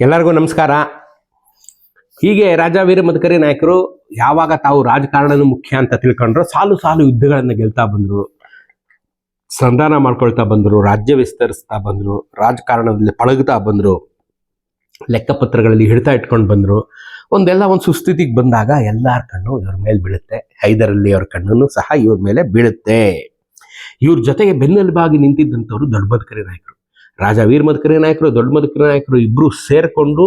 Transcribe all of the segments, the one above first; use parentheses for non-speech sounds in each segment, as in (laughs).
ಎಲ್ಲರಿಗೂ ನಮಸ್ಕಾರ. ಹೀಗೆ ರಾಜ ವೀರ ಮದಕರಿ ನಾಯಕರು ಯಾವಾಗ ತಾವು ರಾಜಕಾರಣನೂ ಮುಖ್ಯ ಅಂತ ತಿಳ್ಕೊಂಡ್ರು, ಸಾಲು ಸಾಲು ಯುದ್ಧಗಳನ್ನ ಗೆಲ್ತಾ ಬಂದ್ರು, ಸಂಧಾನ ಮಾಡ್ಕೊಳ್ತಾ ಬಂದ್ರು, ರಾಜ್ಯ ವಿಸ್ತರಿಸ್ತಾ ಬಂದ್ರು, ರಾಜಕಾರಣದಲ್ಲಿ ಪಳಗ್ತಾ ಬಂದ್ರು, ಲೆಕ್ಕಪತ್ರಗಳಲ್ಲಿ ಹಿಡಿತಾ ಇಟ್ಕೊಂಡು ಬಂದ್ರು, ಒಂದೆಲ್ಲ ಒಂದು ಸುಸ್ಥಿತಿಗೆ ಬಂದಾಗ ಎಲ್ಲರ ಕಣ್ಣು ಇವ್ರ ಮೇಲೆ ಬೀಳುತ್ತೆ. ಹೈದರಲ್ಲಿ ಅವ್ರ ಕಣ್ಣನ್ನು ಸಹ ಇವ್ರ ಮೇಲೆ ಬೀಳುತ್ತೆ. ಇವ್ರ ಜೊತೆಗೆ ಬೆನ್ನೆಲುಬಾಗಿ ನಿಂತಿದ್ದಂಥವ್ರು ದೊಡ್ಡ ಬದುಕರಿ ನಾಯಕರು. ರಾಜ ವೀರ ಮದಕರಿ ನಾಯಕರು, ದೊಡ್ಡ ಮದಕರಿ ನಾಯಕರು ಇಬ್ರು ಸೇರಿಕೊಂಡು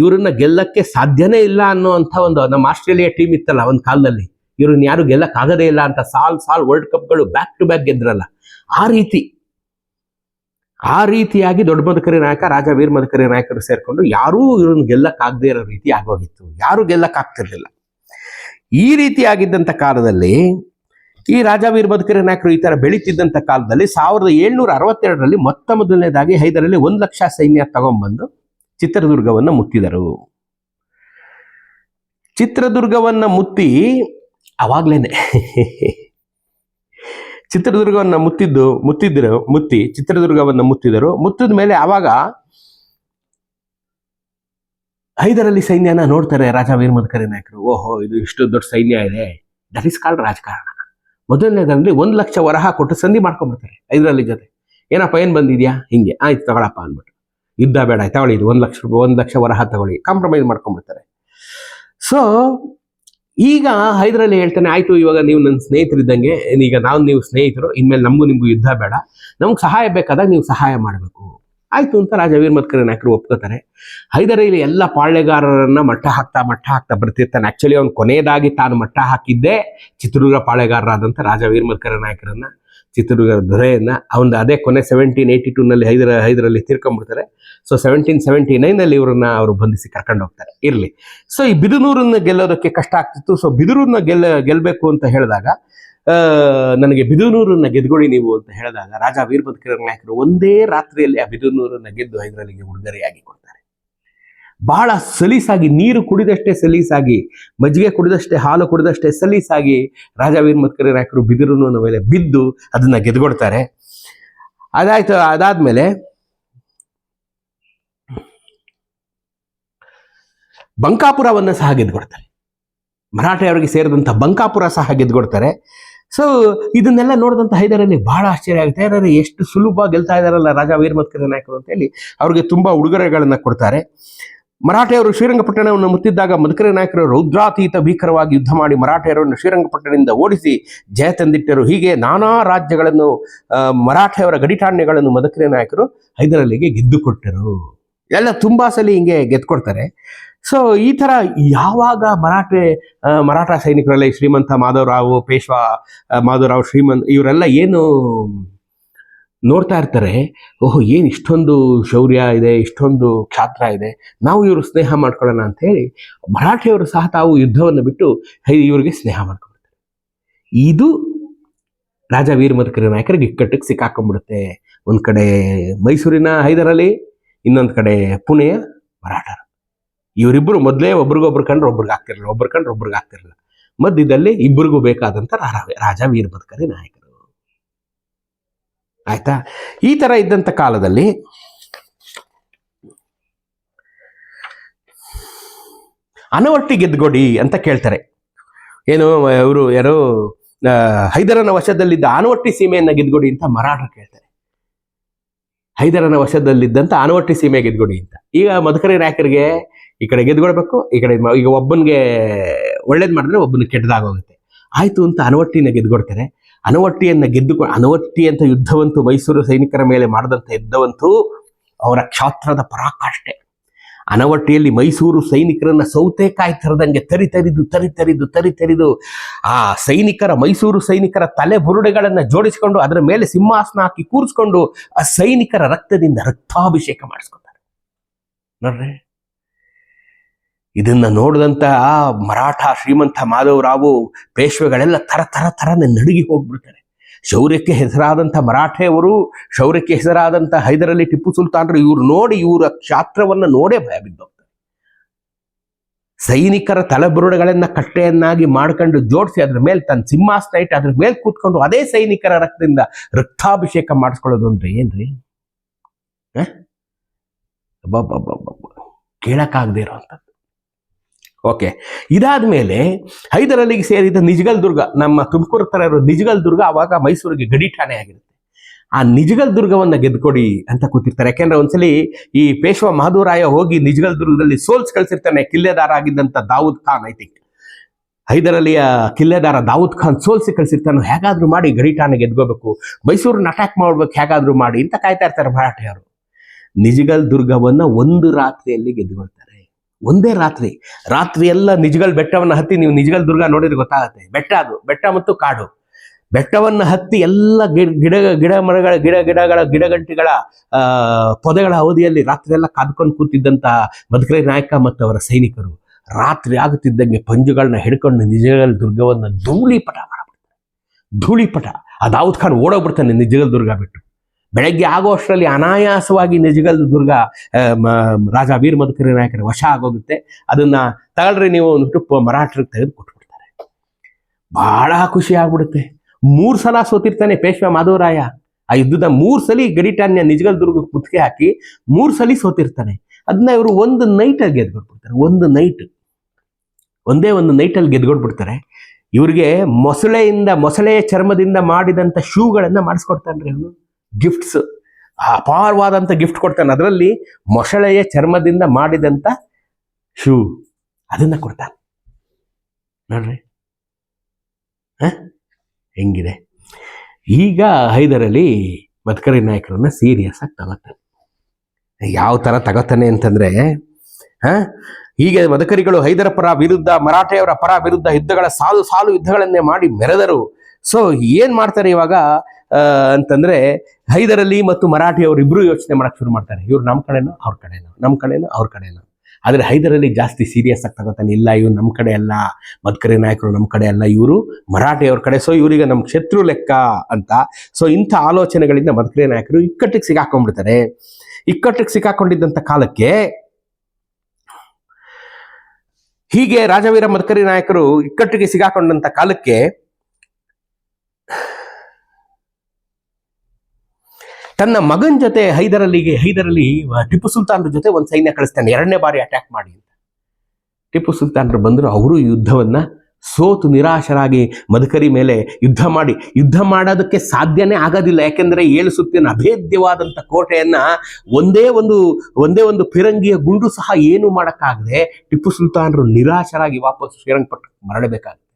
ಇವರನ್ನ ಗೆಲ್ಲಕ್ಕೆ ಸಾಧ್ಯನೇ ಇಲ್ಲ ಅನ್ನೋಂಥ ಒಂದು ನಮ್ಮ ಆಸ್ಟ್ರೇಲಿಯಾ ಟೀಮ್ ಇತ್ತಲ್ಲ ಒಂದು ಕಾಲದಲ್ಲಿ. ಇವ್ರನ್ನ ಯಾರು ಗೆಲ್ಲಕ್ ಆಗದೇ ಇಲ್ಲ ಅಂತ ಸಾಲ್ ಸಾಲ್ ವರ್ಲ್ಡ್ ಕಪ್ಗಳು ಬ್ಯಾಕ್ ಟು ಬ್ಯಾಕ್ ಗೆದ್ರಲ್ಲ. ಆ ರೀತಿ, ಆ ರೀತಿಯಾಗಿ ದೊಡ್ಡ ಮದಕರಿ ನಾಯಕ, ರಾಜ ವೀರ ಮದಕರಿ ನಾಯಕರು ಸೇರ್ಕೊಂಡು ಯಾರೂ ಇವ್ರನ್ನ ಗೆಲ್ಲಕ್ಕಾಗದೇ ಇರೋ ರೀತಿ ಆಗೋಗಿತ್ತು. ಯಾರು ಗೆಲ್ಲಕ್ ಆಗ್ತಿರ್ಲಿಲ್ಲ ಈ ರೀತಿಯಾಗಿದ್ದಂಥ ಕಾಲದಲ್ಲಿ ಈ ರಾಜ ವೀರ ಬದುಕರಿ ನಾಯಕರು ಈ ತರ ಬೆಳೀತಿದ್ದಂಥ ಕಾಲದಲ್ಲಿ ಸಾವಿರದ ಏಳ್ನೂರ ಅರವತ್ತೆರಡರಲ್ಲಿ ಮೊತ್ತ ಮೊದಲನೇದಾಗಿ ಹೈದರಲ್ಲಿ ಒಂದು ಲಕ್ಷ ಸೈನ್ಯ ತಗೊಂಡ್ಬಂದು ಚಿತ್ರದುರ್ಗವನ್ನ ಮುತ್ತಿದರು ಚಿತ್ರದುರ್ಗವನ್ನ ಮುತ್ತಿ ಅವಾಗ್ಲೇನೆ ಚಿತ್ರದುರ್ಗವನ್ನ ಮುತ್ತಿದ್ದು ಮುತ್ತಿದ್ರು ಮುತ್ತಿ ಚಿತ್ರದುರ್ಗವನ್ನ ಮುತ್ತಿದರು ಮುತ್ತಿದ ಮೇಲೆ ಅವಾಗ ಹೈದರಲ್ಲಿ ಸೈನ್ಯನ ನೋಡ್ತಾರೆ ರಾಜ ವೀರ ಮದಕರಿ ನಾಯಕರು. ಓಹೋ, ಇದು ಇಷ್ಟು ದೊಡ್ಡ ಸೈನ್ಯ ಇದೆ. ದಟ್ ಇಸ್ ಕಾಲ್ಡ್ ರಾಜಕಾರಣ. ಮೊದಲನೇದರಲ್ಲಿ ಒಂದು ಲಕ್ಷ ವರಹ ಕೊಟ್ಟು ಸಂಧಿ ಮಾಡ್ಕೊಂಡ್ಬಿಡ್ತಾರೆ ಐದರಲ್ಲಿ ಜೊತೆ. ಏನಪ್ಪ, ಏನು ಬಂದಿದ್ಯಾ? ಹಿಂಗೆ. ಆಯ್ತು ತಗೊಳಪ್ಪ ಅಂದ್ಬಿಟ್ಟು. ಯುದ್ಧ ಬೇಡ, ತಗೊಳ್ಳಿ ಇದು ಒಂದು ಲಕ್ಷ ರೂಪಾಯಿ ಒಂದು ಲಕ್ಷ ವರಹ ತಗೊಳ್ಳಿ. ಕಾಂಪ್ರಮೈಸ್ ಮಾಡ್ಕೊಂಡ್ಬಿಡ್ತಾರೆ. ಸೊ ಈಗ ಹೈದರಲ್ಲಿ ಹೇಳ್ತಾನೆ, ಆಯ್ತು, ಇವಾಗ ನೀವು ನನ್ನ ಸ್ನೇಹಿತರಿದ್ದಂಗೆ, ಈಗ ನಾವು ನೀವು ಸ್ನೇಹಿತರು, ಇನ್ಮೇಲೆ ನಮಗೂ ನಿಮಗೂ ಯುದ್ಧ ಬೇಡ. ನಮ್ಗೆ ಸಹಾಯ ಬೇಕಾದಾಗ ನೀವು ಸಹಾಯ ಮಾಡಬೇಕು. ಆಯ್ತು ಅಂತ ರಾಜ ವೀರ್ ನಾಯಕರು ಒಪ್ಕೋತಾರೆ. ಹೈದರಲ್ಲಿ ಎಲ್ಲ ಪಾಳೆಗಾರರನ್ನ ಮಟ್ಟ ಹಾಕ್ತಾ ಮಟ್ಟ ಹಾಕ್ತಾ ಬರ್ತಿರ್ತಾನೆ. ಆ್ಯಕ್ಚುಲಿ ಅವ್ನು ಕೊನೆಯದಾಗಿ ತಾನು ಮಟ್ಟ ಹಾಕಿದ್ದೇ ಚಿತ್ರದುರ್ಗ ಪಾಳೆಗಾರರಾದಂಥ ರಾಜ ವೀರ್ ನಾಯಕರನ್ನ ಚಿತ್ರದುರ್ಗ ದೊರೆಯನ್ನ. ಅವನ ಅದೇ ಕೊನೆ ಸೆವೆಂಟೀನ್ ಏಯ್ಟಿ ಟೂನಲ್ಲಿ ಹೈದರ, ಹೈದರಲ್ಲಿ ತೀರ್ಕೊಂಡ್ಬಿಡ್ತಾರೆ. ಸೊ ಸೆವೆಂಟೀನ್ ಸೆವೆಂಟಿ ನೈನಲ್ಲಿ ಇವರನ್ನ ಅವರು ಬಂಧಿಸಿ ಕರ್ಕೊಂಡು ಹೋಗ್ತಾರೆ. ಇರಲಿ. ಸೊ ಈ ಬಿದುನೂರನ್ನ ಗೆಲ್ಲೋದಕ್ಕೆ ಕಷ್ಟ ಆಗ್ತಿತ್ತು. ಸೊ ಬಿದುನೂರನ್ನ ಗೆಲ್ಲ ಗೆಲ್ಲಬೇಕು ಅಂತ ಹೇಳಿದಾಗ ನನಗೆ ಬಿದುನೂರನ್ನ ಗೆದ್ಕೊಳ್ಳಿ ನೀವು ಅಂತ ಹೇಳಿದಾಗ ರಾಜ ವೀರಭದ್ರ ನಾಯಕರು ಒಂದೇ ರಾತ್ರಿಯಲ್ಲಿ ಆ ಬಿದುನೂರನ್ನ ಗೆದ್ದು ಹೈದರಾಲಿಗೆ ಉಡುಗೊರೆಯಾಗಿ ಕೊಡ್ತಾರೆ. ಬಹಳ ಸಲೀಸಾಗಿ, ನೀರು ಕುಡಿದಷ್ಟೇ ಸಲೀಸಾಗಿ, ಮಜ್ಜಿಗೆ ಕುಡಿದಷ್ಟೇ, ಹಾಲು ಕುಡಿದಷ್ಟೇ ಸಲೀಸಾಗಿ ರಾಜ ವೀರಭದ್ರ ನಾಯಕರು ಬಿದಿರುನ ಮೇಲೆ ಬಿದ್ದು ಅದನ್ನ ಗೆದ್ಕೊಡ್ತಾರೆ ಅದಾಯ್ತು, ಅದಾದ್ಮೇಲೆ ಬಂಕಾಪುರವನ್ನ ಸಹ ಗೆದ್ಕೊಡ್ತಾರೆ ಮರಾಠೆಯವರಿಗೆ ಸೇರಿದಂಥ ಬಂಕಾಪುರ ಸಹ ಗೆದ್ಕೊಡ್ತಾರೆ ಸೊ ಇದನ್ನೆಲ್ಲ ನೋಡಿದಂತ ಹೈದರಲ್ಲಿ ಬಹಳ ಆಶ್ಚರ್ಯ ಆಗುತ್ತೆ. ಯಾರು ಎಷ್ಟು ಸುಲಭ ಗೆಲ್ತಾ ಇದಾರಲ್ಲ ರಾಜ ವೀರಮತ್ಕರ ನಾಯಕರು ಅಂತ ಹೇಳಿ. ಅವ್ರಿಗೆ ತುಂಬಾ ಉಡುಗೊರೆಗಳನ್ನ ಕೊಡ್ತಾರೆ. ಮರಾಠೆಯವರು ಶ್ರೀರಂಗಪಟ್ಟಣವನ್ನು ಮುತ್ತಿದ್ದಾಗ ಮಧುಕರ ನಾಯಕರು ರೌದ್ರಾತೀತ ಭೀಕರವಾಗಿ ಯುದ್ಧ ಮಾಡಿ ಮರಾಠೆಯರನ್ನು ಶ್ರೀರಂಗಪಟ್ಟಣದಿಂದ ಓಡಿಸಿ ಜಯ ತಂದಿಟ್ಟರು. ಹೀಗೆ ನಾನಾ ರಾಜ್ಯಗಳನ್ನು ಮರಾಠೆಯವರ ಗಡಿಠಾಣ್ಯಗಳನ್ನು ಮಧುಕರ ನಾಯಕರು ಹೈದರಲ್ಲಿಗೆ ಗೆದ್ದುಕೊಟ್ಟರು. ಎಲ್ಲ ತುಂಬಾ ಸಲ ಹಿಂಗೆ ಗೆದ್ಕೊಡ್ತಾರೆ. ಸೊ ಈ ತರ ಯಾವಾಗ ಮರಾಠೆ ಮರಾಠ ಸೈನಿಕರಲ್ಲಿ ಶ್ರೀಮಂತ ಮಾಧವರಾವ್, ಪೇಶ್ವಾ ಮಾಧವರಾವ್, ಶ್ರೀಮಂತ ಇವರೆಲ್ಲ ಏನು ನೋಡ್ತಾ ಇರ್ತಾರೆ, ಓಹೋ, ಏನು ಇಷ್ಟೊಂದು ಶೌರ್ಯ ಇದೆ, ಇಷ್ಟೊಂದು ಕ್ಷಾತ್ರ ಇದೆ, ನಾವು ಇವರು ಸ್ನೇಹ ಮಾಡ್ಕೊಳ್ಳೋಣ ಅಂತ ಹೇಳಿ ಮರಾಠಿಯವರು ಸಹ ತಾವು ಯುದ್ಧವನ್ನು ಬಿಟ್ಟು ಇವರಿಗೆ ಸ್ನೇಹ ಮಾಡ್ಕೊಳ್ತಾರೆ ಇದು ರಾಜ ವೀರಮದಕರಿ ನಾಯಕರಿಗೆ ಇಕ್ಕಟ್ಟಿಗೆ ಸಿಕ್ಕಾಕೊಂಡ್ಬಿಡುತ್ತೆ. ಒಂದು ಕಡೆ ಮೈಸೂರಿನ ಹೈದರಲ್ಲಿ, ಇನ್ನೊಂದು ಕಡೆ ಪುಣೆಯ ಮರಾಠರು. ಇವರಿಬ್ಬರು ಮೊದಲೇ ಒಬ್ರಿಗೊಬ್ರು ಕಂಡ್ರೆ ಒಬ್ರಿಗೆ ಆಗ್ತಿರಲಿಲ್ಲ, ಒಬ್ರು ಕಂಡ್ರೆ ಒಬ್ರಿಗೆ ಆಗ್ತಿರಲಿಲ್ಲ. ಮಧ್ಯದಲ್ಲಿ ಇಬ್ಬರಿಗೂ ಬೇಕಾದಂತ ರಾಜ ವೀರಭದ್ಕರಿ ನಾಯಕರು. ಆಯ್ತಾ? ಈ ತರ ಇದ್ದಂತ ಕಾಲದಲ್ಲಿ ಅನವಟ್ಟಿ ಗೆದ್ಗೊಡಿ ಅಂತ ಕೇಳ್ತಾರೆ. ಏನು, ಇವರು ಯಾರು ಹೈದರನ ವಶದಲ್ಲಿದ್ದ ಆನವಟ್ಟಿ ಸೀಮೆಯನ್ನ ಗೆದ್ಗೊಡಿ ಅಂತ ಮರಾಠರು ಕೇಳ್ತಾರೆ. ಹೈದರನ ವಶದಲ್ಲಿದ್ದಂತ ಆನವಟ್ಟಿ ಸೀಮೆ ಗೆದ್ಗೊಡಿ ಅಂತ. ಈಗ ಮಧುಕರಿ ನಾಯಕರಿಗೆ ಈ ಕಡೆ ಗೆದ್ಕೊಳ್ಬೇಕು, ಈ ಕಡೆ ಈಗ ಒಬ್ಬನಿಗೆ ಒಳ್ಳೇದು ಮಾಡಿದ್ರೆ ಒಬ್ಬನ ಕೆಟ್ಟದಾಗೋಗುತ್ತೆ. ಆಯಿತು ಅಂತ ಅನವಟ್ಟಿನ ಗೆದ್ಕೊಡ್ತಾರೆ ಅನವಟ್ಟಿಯನ್ನು ಗೆದ್ದುಕೊ ಅನವಟ್ಟಿ ಅಂತ ಯುದ್ಧವಂತೂ ಮೈಸೂರು ಸೈನಿಕರ ಮೇಲೆ ಮಾಡಿದಂಥ ಯುದ್ಧವಂತೂ ಅವರ ಕ್ಷಾತ್ರದ ಪರಾಕಾಷ್ಠೆ ಅನವಟ್ಟಿಯಲ್ಲಿ ಮೈಸೂರು ಸೈನಿಕರನ್ನ ಸೌತೆಕಾಯಿ ತರದಂಗೆ ತರಿ ತರಿದು ತರಿ ತರಿದು ತರಿ ತರಿದು ಆ ಸೈನಿಕರ, ಮೈಸೂರು ಸೈನಿಕರ ತಲೆ ಬುರುಡೆಗಳನ್ನ ಜೋಡಿಸಿಕೊಂಡು ಅದರ ಮೇಲೆ ಸಿಂಹಾಸನ ಹಾಕಿ ಕೂರಿಸ್ಕೊಂಡು ಆ ಸೈನಿಕರ ರಕ್ತದಿಂದ ರಕ್ತಾಭಿಷೇಕ ಮಾಡಿಸ್ಕೊತಾರೆ ನೋಡ್ರಿ. ಇದನ್ನ ನೋಡಿದಂತ ಆ ಮರಾಠ ಶ್ರೀಮಂತ ಮಾಧವರಾವು ಪೇಶ್ವೆಗಳೆಲ್ಲ ತರ ತರ ಥರನೇ ನಡುಗಿ ಹೋಗ್ಬಿಡ್ತಾರೆ. ಶೌರ್ಯಕ್ಕೆ ಹೆಸರಾದಂಥ ಮರಾಠೆಯವರು, ಶೌರ್ಯಕ್ಕೆ ಹೆಸರಾದಂಥ ಹೈದರಲ್ಲಿ ಟಿಪ್ಪು ಸುಲ್ತಾನ್ರು ಇವ್ರು ನೋಡಿ ಇವರ ಕ್ಷಾತ್ರವನ್ನು ನೋಡೇ ಭಯ ಬಿದ್ದೋಗ್ತಾರೆ. ಸೈನಿಕರ ತಲೆಬುರುಡೆಗಳನ್ನ ಕಟ್ಟೆಯನ್ನಾಗಿ ಮಾಡ್ಕೊಂಡು ಜೋಡಿಸಿ ಅದ್ರ ಮೇಲೆ ತನ್ನ ಸಿಂಹಾಸನ ಇಟ್ಟು ಅದ್ರ ಮೇಲೆ ಕೂತ್ಕೊಂಡು ಅದೇ ಸೈನಿಕರ ರಕ್ತದಿಂದ ರಕ್ತಾಭಿಷೇಕ ಮಾಡಿಸ್ಕೊಳ್ಳೋದು ಅಂದ್ರೆ ಏನ್ರಿ. ಕೇಳಕ್ಕಾಗದೇ ಇರುವಂಥದ್ದು. ಓಕೆ ಇದಾದ ಮೇಲೆ ಹೈದರಲ್ಲಿಗೆ ಸೇರಿದ ನಿಜಗಲ್ ದುರ್ಗ, ನಮ್ಮ ತುಮಕೂರು ಥರ ಇರೋ ನಿಜಗಲ್ ದುರ್ಗ ಅವಾಗ ಮೈಸೂರಿಗೆ ಗಡಿ ಠಾಣೆ ಆಗಿರುತ್ತೆ. ಆ ನಿಜಗಲ್ ದುರ್ಗವನ್ನ ಗೆದ್ಕೊಡಿ ಅಂತ ಕೂತಿರ್ತಾರೆ. ಯಾಕೆಂದ್ರೆ ಒಂದ್ಸಲಿ ಈ ಪೇಶ್ವ ಮಹದೂರಾಯ ಹೋಗಿ ನಿಜಗಲ್ ದುರ್ಗದಲ್ಲಿ ಸೋಲ್ಸ್ ಕಳಿಸಿರ್ತಾನೆ, ಕಿಲ್ಲೆದಾರ ಆಗಿದ್ದಂತ ದಾವೂದ್ ಖಾನ್ ಐ ಥಿಂಕ್ ಹೈದರಲಿಯ ಕಿಲ್ಲೆದಾರ ದಾವೂದ್ ಖಾನ್ ಸೋಲ್ಸಿ ಕಳ್ಸಿರ್ತಾನೆ, ಹೇಗಾದ್ರೂ ಮಾಡಿ ಗಡಿ ಠಾಣೆ ಗೆದ್ಕೋಬೇಕು. ಮೈಸೂರನ್ನ ಅಟ್ಯಾಕ್ ಮಾಡ್ಬೇಕು, ಹೇಗಾದ್ರೂ ಮಾಡಿ ಅಂತ ಕಾಯ್ತಾ ಇರ್ತಾರೆ ಮರಾಠಿಯರು. ನಿಜಗಲ್ ದುರ್ಗವನ್ನ ಒಂದು ರಾತ್ರಿಯಲ್ಲಿ ಗೆದ್ದುಕೊಳ್ತಾರೆ ಒಂದೇ ರಾತ್ರಿ. ರಾತ್ರಿ ಎಲ್ಲ ನಿಜಗಲ್ ಬೆಟ್ಟವನ್ನ ಹತ್ತಿ ನೀವು ನಿಜಗಳ ದುರ್ಗ ನೋಡಿದ್ರೆ ಗೊತ್ತಾಗುತ್ತೆ. ಬೆಟ್ಟ ಅದು. ಬೆಟ್ಟ ಮತ್ತು ಕಾಡು. ಬೆಟ್ಟವನ್ನ ಹತ್ತಿ ಎಲ್ಲ ಗಿಡ ಗಿಡ ಮರಗಳ, ಗಿಡ, ಗಿಡಗಳ, ಗಿಡಗಂಟಿಗಳ ಪೊದೆಗಳ ಅವಧಿಯಲ್ಲಿ ರಾತ್ರಿ ಎಲ್ಲ ಕಾದ್ಕೊಂಡು ಕೂತಿದ್ದಂತಹ ಮಧುಕರಿ ನಾಯಕ ಮತ್ತು ಅವರ ಸೈನಿಕರು ರಾತ್ರಿ ಆಗುತ್ತಿದ್ದಂಗೆ ಪಂಜುಗಳನ್ನ ಹಿಡ್ಕೊಂಡು ನಿಜಗಳ ದುರ್ಗವನ್ನ ಧೂಳಿಪಟ ಮಾಡ್ಬಿಡ್ತಾರೆ. ಧೂಳಿಪಟ. ಆ ದಾವೂದ್ ಖಾನ್ ಓಡೋಗ್ಬಿಡ್ತಾನೆ ನಿಜಗಲ್ ದುರ್ಗ ಬಿಟ್ಟು. ಬೆಳಗ್ಗೆ ಆಗೋ ಅಷ್ಟರಲ್ಲಿ ಅನಾಯಾಸವಾಗಿ ನಿಜಗಲ್ ದುರ್ಗ ರಾಜ ವೀರ ಮಧುಕರಿ ನಾಯಕರ ವಶ ಆಗೋಗುತ್ತೆ. ಅದನ್ನ ತಗೊಳ್ರಿ ನೀವು ಅಂದ್ಬಿಟ್ಟು ಮರಾಠರಿಗೆ ತೆಗೆದು ಕೊಟ್ಬಿಡ್ತಾರೆ. ಬಹಳ ಖುಷಿ ಆಗ್ಬಿಡುತ್ತೆ. ಮೂರ್ ಸಲ ಸೋತಿರ್ತಾನೆ ಪೇಶ್ವ ಮಾಧವರಾಯ. ಆ ಯುದ್ಧದ ಮೂರ್ ಸಲಿ ಗಡಿಟಾನ್ಯ ನಿಜಗಲ್ ದುರ್ಗ ಮುತ್ತಿಗೆ ಹಾಕಿ ಮೂರ್ ಸಲಿ ಸೋತಿರ್ತಾನೆ. ಅದನ್ನ ಇವರು ಒಂದು ನೈಟ್ ಅಲ್ಲಿ ಗೆದ್ಕೊಟ್ಬಿಡ್ತಾರೆ ಒಂದು ನೈಟ್. ಒಂದೇ ಒಂದು ನೈಟ್ ಅಲ್ಲಿ ಗೆದ್ಕೊಟ್ಬಿಡ್ತಾರೆ ಇವರಿಗೆ ಮೊಸಳೆಯಿಂದ, ಮೊಸಳೆಯ ಚರ್ಮದಿಂದ ಮಾಡಿದಂತ ಶೂಗಳನ್ನ ಮಾಡಿಸ್ಕೊಡ್ತಾನ್ರಿ ಅವನು. ಗಿಫ್ಟ್ಸ್ ಅಪಾರವಾದಂಥ ಗಿಫ್ಟ್ ಕೊಡ್ತಾನೆ. ಅದರಲ್ಲಿ ಮೊಸಳೆಯ ಚರ್ಮದಿಂದ ಮಾಡಿದಂಥ ಶೂ ಅದನ್ನು ಕೊಡ್ತಾನೆ. ನೋಡ್ರಿ? ಹೆಂಗಿದೆ? ಈಗ ಹೈದರಲ್ಲಿ ಮದಕರಿ ನಾಯಕರನ್ನ ಸೀರಿಯಸ್ ಆಗಿ ತಗೋತಾನೆ. ಯಾವ ಥರ ತಗೋತಾನೆ ಅಂತಂದರೆ, ಹಾಂ? ಹೀಗೆ ಮದಕರಿಗಳು ಹೈದರ ಪರ ವಿರುದ್ಧ, ಮರಾಠೆಯವರ ಪರ ವಿರುದ್ಧ ಯುದ್ಧಗಳ ಸಾಲು ಸಾಲು ಯುದ್ಧಗಳನ್ನೇ ಮಾಡಿ ಮೆರೆದರು. ಸೊ ಏನು ಮಾಡ್ತಾರೆ ಇವಾಗ? ಅಂತಂದ್ರೆ ಹೈದರಲ್ಲಿ ಮತ್ತು ಮರಾಠಿಯವರು ಇಬ್ರು ಯೋಚನೆ ಮಾಡಕ್ ಶುರು ಮಾಡ್ತಾರೆ. ಇವ್ರು ನಮ್ಮ ಕಡೆನೋ ಅವ್ರ ಕಡೆನೋ ನಮ್ಮ ಕಡೆನೋ ಅವ್ರ ಕಡೆನೋ. ಆದ್ರೆ ಹೈದರಲ್ಲಿ ಜಾಸ್ತಿ ಸೀರಿಯಸ್ ಆಗಿ ತಗೋತಾನೆ, ಇಲ್ಲ ಇವ್ರು ನಮ್ಮ ಕಡೆ ಅಲ್ಲ, ಮದ್ಕರಿ ನಾಯಕರು ನಮ್ಮ ಕಡೆ ಅಲ್ಲ, ಇವರು ಮರಾಠಿಯವ್ರ ಕಡೆ. ಸೊ ಇವರಿಗೆ ನಮ್ಮ ಶತ್ರು ಲೆಕ್ಕ ಅಂತ. ಸೊ ಇಂಥ ಆಲೋಚನೆಗಳಿಂದ ಮದ್ಕರಿ ನಾಯಕರು ಇಕ್ಕಟ್ಟಿಗೆ ಸಿಗಾಕೊಂಡ್ಬಿಡ್ತಾರೆ ಇಕ್ಕಟ್ಟಿಗೆ ಸಿಕ್ಕಾಕೊಂಡಿದ್ದಂಥ ಕಾಲಕ್ಕೆ ಹೀಗೆ ರಾಜವೀರ ಮದ್ಕರಿ ನಾಯಕರು ಇಕ್ಕಟ್ಟಿಗೆ ಸಿಗಾಕೊಂಡಂತ ಕಾಲಕ್ಕೆ ತನ್ನ ಮಗನ ಜೊತೆ ಹೈದರಲ್ಲಿಗೆ ಹೈದರಲ್ಲಿ ಟಿಪ್ಪು ಸುಲ್ತಾನ್ರ ಜೊತೆ ಒಂದು ಸೈನ್ಯ ಕಳಿಸ್ತಾನೆ. ಎರಡನೇ ಬಾರಿ ಅಟ್ಯಾಕ್ ಮಾಡಿ ಅಂತ. ಟಿಪ್ಪು ಸುಲ್ತಾನ್ರು ಬಂದರು, ಅವರು ಯುದ್ಧವನ್ನ ಸೋತು ನಿರಾಶರಾಗಿ ಮದಕರಿ ಮೇಲೆ ಯುದ್ಧ ಮಾಡಿ. ಯುದ್ಧ ಮಾಡೋದಕ್ಕೆ ಸಾಧ್ಯನೇ ಆಗೋದಿಲ್ಲ, ಯಾಕೆಂದರೆ ಏಳು ಸುತ್ತಿನ ಅಭೇದ್ಯವಾದಂಥ ಕೋಟೆಯನ್ನ ಒಂದೇ ಒಂದು ಒಂದೇ ಒಂದು ಫಿರಂಗಿಯ ಗುಂಡು ಸಹ ಏನು ಮಾಡೋಕ್ಕಾಗದೆ ಟಿಪ್ಪು ಸುಲ್ತಾನರು ನಿರಾಶರಾಗಿ ವಾಪಸ್ ಶ್ರೀರಂಗಪಟ್ಟಣಕ್ಕೆ ಮರಳಬೇಕಾಗುತ್ತೆ.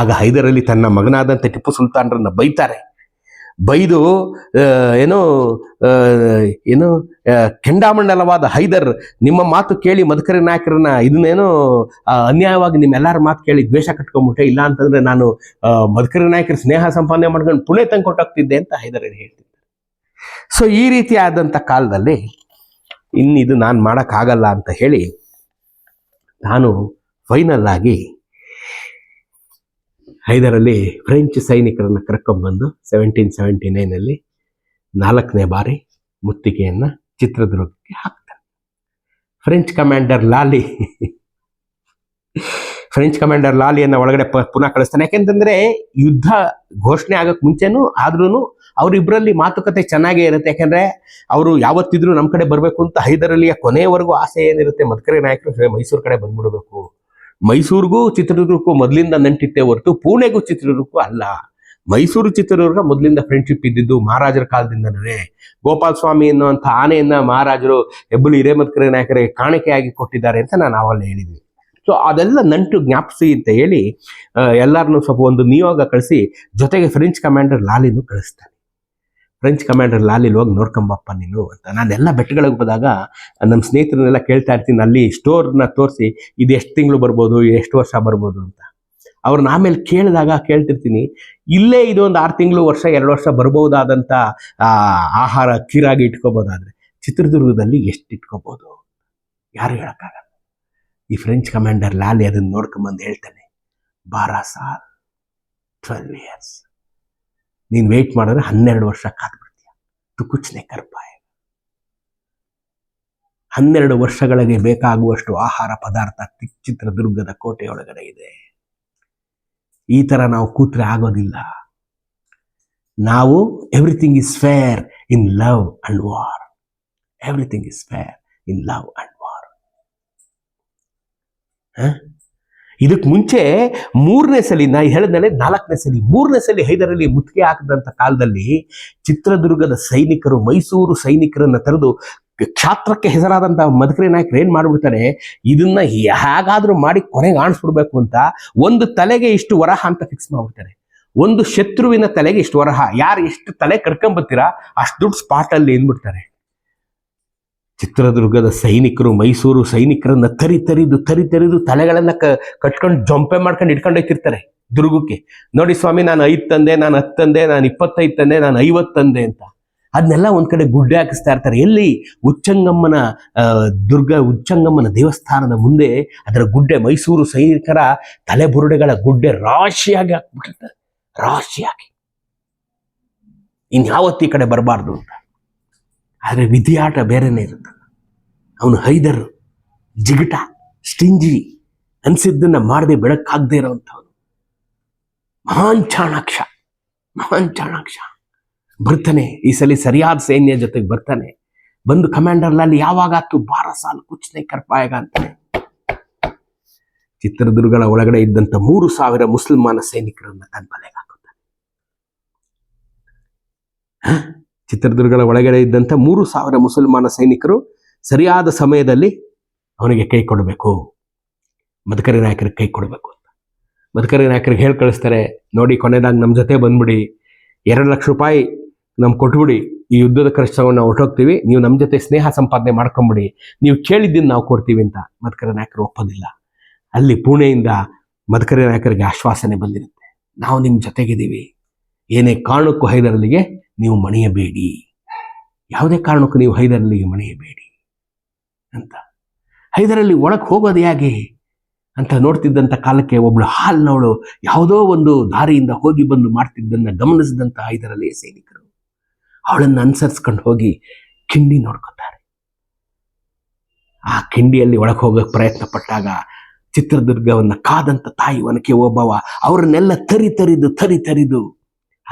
ಆಗ ಹೈದರಲ್ಲಿ ತನ್ನ ಮಗನಾದಂಥ ಟಿಪ್ಪು ಸುಲ್ತಾನರನ್ನು ಬೈತಾರೆ. ಬೈದು ಏನು ಏನು ಕೆಂಡಾಮಂಡಲವಾದ ಹೈದರ್ ನಿಮ್ಮ ಮಾತು ಕೇಳಿ ಮಧುಕರಿ ನಾಯಕರನ್ನ ಇದನ್ನೇನು ಅನ್ಯಾಯವಾಗಿ ನಿಮ್ಮೆಲ್ಲರ ಮಾತು ಕೇಳಿ ದ್ವೇಷ ಕಟ್ಕೊಂಡ್ಬಿಟ್ಟೆ ಇಲ್ಲ ಅಂತಂದ್ರೆ ನಾನು ಮಧುಕರಿ ನಾಯಕರ ಸ್ನೇಹ ಸಂಪಾದನೆ ಮಾಡ್ಕೊಂಡು ಪುಣೆ ತಂದು ಕೊಟ್ಟೋಗ್ತಿದ್ದೆ ಅಂತ ಹೈದರ್ ಹೇಳ್ತಿದ್ದೆ ಸೊ ಈ ರೀತಿ ಆದಂಥ ಕಾಲದಲ್ಲಿ ಇನ್ನಿದು ನಾನು ಮಾಡೋಕ್ಕಾಗಲ್ಲ ಅಂತ ಹೇಳಿ, ನಾನು ಫೈನಲ್ ಆಗಿ ಹೈದರಲ್ಲಿ ಫ್ರೆಂಚ್ ಸೈನಿಕರನ್ನು ಕರ್ಕೊಂಡ್ಬಂದು ಸೆವೆಂಟೀನ್ ಸೆವೆಂಟಿ ನೈನಲ್ಲಿ ನಾಲ್ಕನೇ ಬಾರಿ ಮುತ್ತಿಗೆಯನ್ನು ಚಿತ್ರದುರ್ಗಕ್ಕೆ ಹಾಕ್ತಾರೆ. French commander Lally French commander ಲಾಲಿಯನ್ನ ಒಳಗಡೆ ಪುನಃ ಕಳಿಸ್ತಾನೆ. ಯಾಕೆಂತಂದ್ರೆ ಯುದ್ಧ ಘೋಷಣೆ ಆಗೋಕ್ಕೆ ಮುಂಚೆನೂ ಆದ್ರೂ ಅವರಿಬ್ಬರಲ್ಲಿ ಮಾತುಕತೆ ಚೆನ್ನಾಗೇ ಇರುತ್ತೆ. ಯಾಕೆಂದ್ರೆ ಅವರು ಯಾವತ್ತಿದ್ರು ನಮ್ಮ ಕಡೆ ಬರಬೇಕು ಅಂತ ಹೈದರಲ್ಲಿಯ ಕೊನೆಯವರೆಗೂ ಆಸೆ ಏನಿರುತ್ತೆ ಮಧುಕರಿ ನಾಯಕರು ಮೈಸೂರು ಕಡೆ ಬಂದ್ಬಿಡ್ಬೇಕು. ಮೈಸೂರಿಗೂ ಚಿತ್ರದುರ್ಗಕ್ಕೂ ಮೊದಲಿಂದ ನಂಟಿತ್ತೆ ಹೊರತು ಪುಣೆಗೂ ಚಿತ್ರದುರ್ಗಕ್ಕೂ ಅಲ್ಲ. ಮೈಸೂರು ಚಿತ್ರದುರ್ಗ ಮೊದಲಿಂದ ಫ್ರೆಂಡ್ಶಿಪ್ ಇದ್ದಿದ್ದು ಮಹಾರಾಜರ ಕಾಲದಿಂದನೇ. ಗೋಪಾಲ ಸ್ವಾಮಿ ಎನ್ನುವಂಥ ಆನೆಯನ್ನ ಮಹಾರಾಜರು ಹೆಬ್ಬುಲಿ ಹಿರೇಮತ್ಕರಿ ನಾಯಕರಿಗೆ ಕಾಣಿಕೆಯಾಗಿ ಕೊಟ್ಟಿದ್ದಾರೆ ಅಂತ ನಾನು ಆವಾಗಲೇ ಹೇಳಿದ್ವಿ ಸೊ ಅದೆಲ್ಲ ನಂಟು ಜ್ಞಾಪಿಸಿ ಅಂತ ಹೇಳಿ ಎಲ್ಲರನ್ನೂ ಸ್ವಲ್ಪ ಒಂದು ನಿಯೋಗ ಕಳಿಸಿ, ಜೊತೆಗೆ ಫ್ರೆಂಚ್ ಕಮಾಂಡರ್ ಲಾಲಿನೂ ಕಳಿಸ್ತಾನೆ. ಫ್ರೆಂಚ್ ಕಮಾಂಡರ್ ಲಾಲಿಲ್ ಹೋಗಿ ನೋಡ್ಕೊಂಬಪ್ಪ ನೀನು ಅಂತ. ನಾನೆಲ್ಲ ಬೆಟ್ಟಗಳಿಗೆ ಹೋದಾಗ ನಮ್ಮ ಸ್ನೇಹಿತರನ್ನೆಲ್ಲ ಕೇಳ್ತಾ ಇರ್ತೀನಿ, ಅಲ್ಲಿ ಸ್ಟೋರ್ನ ತೋರಿಸಿ ಇದು ಎಷ್ಟು ತಿಂಗಳು ಬರ್ಬೋದು, ಎಷ್ಟು ವರ್ಷ ಬರ್ಬೋದು ಅಂತ. ಅವ್ರನ್ನ ಆಮೇಲೆ ಕೇಳಿದಾಗ ಕೇಳ್ತಿರ್ತೀನಿ, ಇಲ್ಲೇ ಇದೊಂದು ಆರು ತಿಂಗಳು, ವರ್ಷ, ಎರಡು ವರ್ಷ ಬರ್ಬೋದಾದಂಥ ಆಹಾರ ಕಿರಾಗಿ ಇಟ್ಕೋಬೋದಾದರೆ ಚಿತ್ರದುರ್ಗದಲ್ಲಿ ಎಷ್ಟು ಇಟ್ಕೋಬೋದು? ಯಾರು ಹೇಳೋಕ್ಕಾಗಲ್ಲ. ಈ ಫ್ರೆಂಚ್ ಕಮಾಂಡರ್ ಲಾಲಿ ಅದನ್ನು ನೋಡ್ಕೊಂಬಂದು ಹೇಳ್ತಾನೆ, ಬಾರಾ ಸಾಲ್ ಟ್ವೆಲ್ವ್ ಇಯರ್ಸ್ ನೀನು ವೆಯ್ಟ್ ಮಾಡಿದ್ರೆ ಹನ್ನೆರಡು ವರ್ಷ ಕಾದ್ಬಿಡ್ತೀಯ. ತು ಕುಚ್ನೆ ಕರ್ಪಾಯ ಹನ್ನೆರಡು ವರ್ಷಗಳಿಗೆ ಬೇಕಾಗುವಷ್ಟು ಆಹಾರ ಪದಾರ್ಥ ಚಿತ್ರದುರ್ಗದ ಕೋಟೆಯೊಳಗಡೆ ಇದೆ. ಈ ತರ ನಾವು ಕೂತ್ರೆ ಆಗೋದಿಲ್ಲ. ನಾವು everything is fair in love and war everything is fair in love and war ಇದಕ್ಕೆ ಮುಂಚೆ ಮೂರನೇ ಸಲಿ, ನಾ ಹೇಳಿದ್ಮೇಲೆ ನಾಲ್ಕನೇ ಸಲಿ, ಮೂರನೇ ಸಲಿ ಹೈದರಲ್ಲಿ ಮುತ್ತಿಗೆ ಹಾಕಿದಂಥ ಕಾಲದಲ್ಲಿ ಚಿತ್ರದುರ್ಗದ ಸೈನಿಕರು, ಮೈಸೂರು ಸೈನಿಕರನ್ನ ತರೆದು ಕ್ಷಾತ್ರಕ್ಕೆ ಹೆಸರಾದಂಥ ಮದಕರಿ ನಾಯಕರು ಏನು ಮಾಡ್ಬಿಡ್ತಾರೆ? ಇದನ್ನ ಹೇಗಾದರೂ ಮಾಡಿ ಕೊನೆಗೆ ಆಣಿಸ್ಬಿಡ್ಬೇಕು ಅಂತ ಒಂದು ತಲೆಗೆ ಇಷ್ಟು ವರಹ ಅಂತ ಫಿಕ್ಸ್ ಮಾಡಿಬಿಡ್ತಾರೆ. ಒಂದು ಶತ್ರುವಿನ ತಲೆಗೆ ಇಷ್ಟು ವರಹ, ಯಾರು ಎಷ್ಟು ತಲೆ ಕರ್ಕೊಂಬತ್ತೀರಾ ಅಷ್ಟು ದುಡ್ಡು ಸ್ಪಾಟ್ ಅಲ್ಲಿ ಏನ್ಬಿಡ್ತಾರೆ ಚಿತ್ರದುರ್ಗದ ಸೈನಿಕರು, ಮೈಸೂರು ಸೈನಿಕರನ್ನ ತರಿ ತರಿದು ತರಿ ತರಿದು ತಲೆಗಳನ್ನ ಕಟ್ಕೊಂಡು ಜಂಪೆ ಮಾಡ್ಕೊಂಡು ಇಟ್ಕೊಂಡು ಹೋಗ್ತಿರ್ತಾರೆ ದುರ್ಗಕ್ಕೆ. ನೋಡಿ ಸ್ವಾಮಿ, ನಾನು ಐದು ತಂದೆ, ನಾನು ಹತ್ತು ತಂದೆ, ನಾನು ಇಪ್ಪತ್ತೈದು ತಂದೆ, ನಾನು ಐವತ್ತು ತಂದೆ ಅಂತ. ಅದನ್ನೆಲ್ಲ ಒಂದ್ ಕಡೆ ಗುಡ್ಡೆ ಹಾಕಿಸ್ತಾ ಇರ್ತಾರೆ. ಎಲ್ಲಿ? ಉಚ್ಚಂಗಮ್ಮನ ದುರ್ಗ, ಉಚ್ಚಂಗಮ್ಮನ ದೇವಸ್ಥಾನದ ಮುಂದೆ ಅದರ ಗುಡ್ಡೆ, ಮೈಸೂರು ಸೈನಿಕರ ತಲೆಬುರುಡೆಗಳ ಗುಡ್ಡೆ ರಾಶಿಯಾಗಿ ಹಾಕ್ಬಿಟ್ಟಿರ್ತಾರೆ. ರಾಶಿಯಾಗಿ. ಇನ್ಯಾವತ್ತು ಈ ಕಡೆ ಬರಬಾರ್ದು ಅಂತ. ಆದರೆ ವಿಧಿಯಾಟ ಬೇರೆನೇ ಇರುತ್ತೆ. ಅವನು ಹೈದರ್, ಜಿಗಟ, ಸ್ಟಿಂಜಿ ಅನಿಸಿದ್ದನ್ನು ಮಾಡದೆ ಬೆಳಕಾಗದೇ ಇರೋವಂಥವನು ಮಹಾನ್ ಚಾಣಾಕ್ಷ ಮಹಾನ್ ಚಾಣಾಕ್ಷ. ಬರ್ತಾನೆ, ಈ ಸಲ ಸರಿಯಾದ ಸೈನ್ಯ ಜೊತೆಗೆ ಬರ್ತಾನೆ. ಬಂದು ಕಮಾಂಡರ್ನಲ್ಲಿ ಯಾವಾಗ ಆತು ಬಾರ ಸಾಲ, ಕುಚ್ನೆ ಕರ್ಪಾಯಗ ಅಂತ ಚಿತ್ರದುರ್ಗದ ಒಳಗಡೆ ಇದ್ದಂತ ಮೂರು ಸಾವಿರ ಮುಸಲ್ಮಾನ ಸೈನಿಕರನ್ನ ತನ್ನ ಬಲೆಗೆ ಹಾಕುತ್ತಾನೆ? ಚಿತ್ರದುರ್ಗದ ಒಳಗಡೆ ಇದ್ದಂಥ ಮೂರು ಸಾವಿರ ಮುಸಲ್ಮಾನ ಸೈನಿಕರು ಸರಿಯಾದ ಸಮಯದಲ್ಲಿ ಅವನಿಗೆ ಕೈ ಕೊಡಬೇಕು. ಮದಕರಿ ನಾಯಕರಿಗೆ ಕೈ ಕೊಡಬೇಕು ಅಂತ. ಮದಕರಿ ನಾಯಕರಿಗೆ ಹೇಳಿ ಕಳಿಸ್ತಾರೆ, ನೋಡಿ ಕೊನೆದಾಗ ನಮ್ಮ ಜೊತೆ ಬಂದ್ಬಿಡಿ. ಎರಡು ಲಕ್ಷ ರೂಪಾಯಿ ನಮ್ಮ ಕೊಟ್ಬಿಡಿ. ಈ ಯುದ್ಧದ ಖರ್ಚವನ್ನು ನಾವು ಹೊರಟೋಗ್ತೀವಿ ನೀವು ನಮ್ಮ ಜೊತೆ ಸ್ನೇಹ ಸಂಪಾದನೆ ಮಾಡ್ಕೊಂಬಿಡಿ. ನೀವು ಕೇಳಿದ್ದನ್ನು ನಾವು ಕೊಡ್ತೀವಿ ಅಂತ ಮದಕರಿ ನಾಯಕರು ಒಪ್ಪೋದಿಲ್ಲ. ಅಲ್ಲಿ ಪುಣೆಯಿಂದ ಮದಕರಿ ನಾಯಕರಿಗೆ ಆಶ್ವಾಸನೆ ಬಂದಿರುತ್ತೆ. ನಾವು ನಿಮ್ಮ ಜೊತೆಗಿದ್ದೀವಿ. ಏನೇ ಕಾರಣಕ್ಕೂ ಹೈದರಲ್ಲಿಗೆ ನೀವು ಮಣಿಯಬೇಡಿ. ಯಾವುದೇ ಕಾರಣಕ್ಕೂ ನೀವು ಹೈದರಲ್ಲಿಗೆ ಮಣಿಯಬೇಡಿ ಅಂತ. ಹೈದರಲ್ಲಿ ಒಳಗೆ ಹೋಗೋದು ಹೇಗೆ ಅಂತ ನೋಡ್ತಿದ್ದಂಥ ಕಾಲಕ್ಕೆ ಒಬ್ಬಳು ಹಾಲ್ನವಳು ಯಾವುದೋ ಒಂದು ದಾರಿಯಿಂದ ಹೋಗಿ ಬಂದು ಮಾಡ್ತಿದ್ದನ್ನು ಗಮನಿಸಿದಂಥ ಹೈದರಲ್ಲಿ ಸೈನಿಕರು. ಅವಳನ್ನು ಅನುಸರಿಸ್ಕೊಂಡು ಹೋಗಿ ಕಿಂಡಿ ನೋಡ್ಕೊತಾರೆ. ಆ ಕಿಂಡಿಯಲ್ಲಿ ಒಳಗೆ ಹೋಗಕ್ಕೆ ಪ್ರಯತ್ನ ಪಟ್ಟಾಗ ಚಿತ್ರದುರ್ಗವನ್ನ ಕಾದಂತ ತಾಯಿ ಒನಕೆ ಒಬ್ಬವ ಅವರನ್ನೆಲ್ಲ ತರಿ ತರಿದು ತರಿ ತರಿದು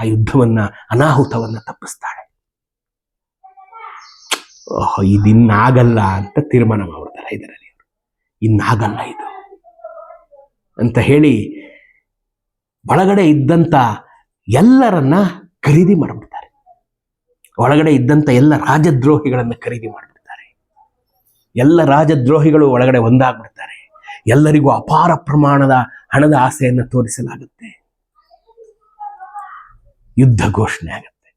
ಆ ಯುದ್ಧವನ್ನ, ಅನಾಹುತವನ್ನ ತಪ್ಪಿಸ್ತಾಳೆ. ಓಹೋ, ಇದಿನ್ನಾಗಲ್ಲ ಅಂತ ತೀರ್ಮಾನ ಮಾಡ್ತಾರೆ ಇದರಲ್ಲಿ ಅವರು. ಇನ್ನಾಗಲ್ಲ ಇದು. ಅಂತ ಹೇಳಿ ಒಳಗಡೆ ಇದ್ದಂತ ಎಲ್ಲರನ್ನ ಖರೀದಿ ಮಾಡಿಬಿಡ್ತಾರೆ. ಒಳಗಡೆ ಇದ್ದಂತ ಎಲ್ಲ ರಾಜದ್ರೋಹಿಗಳನ್ನ ಖರೀದಿ ಮಾಡಿಬಿಡ್ತಾರೆ. ಎಲ್ಲ ರಾಜದ್ರೋಹಿಗಳು ಒಳಗಡೆ ಒಂದಾಗ್ಬಿಡ್ತಾರೆ. ಎಲ್ಲರಿಗೂ ಅಪಾರ ಪ್ರಮಾಣದ ಹಣದ ಆಸೆಯನ್ನು ತೋರಿಸಲಾಗುತ್ತೆ. ಯುದ್ಧ ಘೋಷಣೆ ಆಗುತ್ತೆ.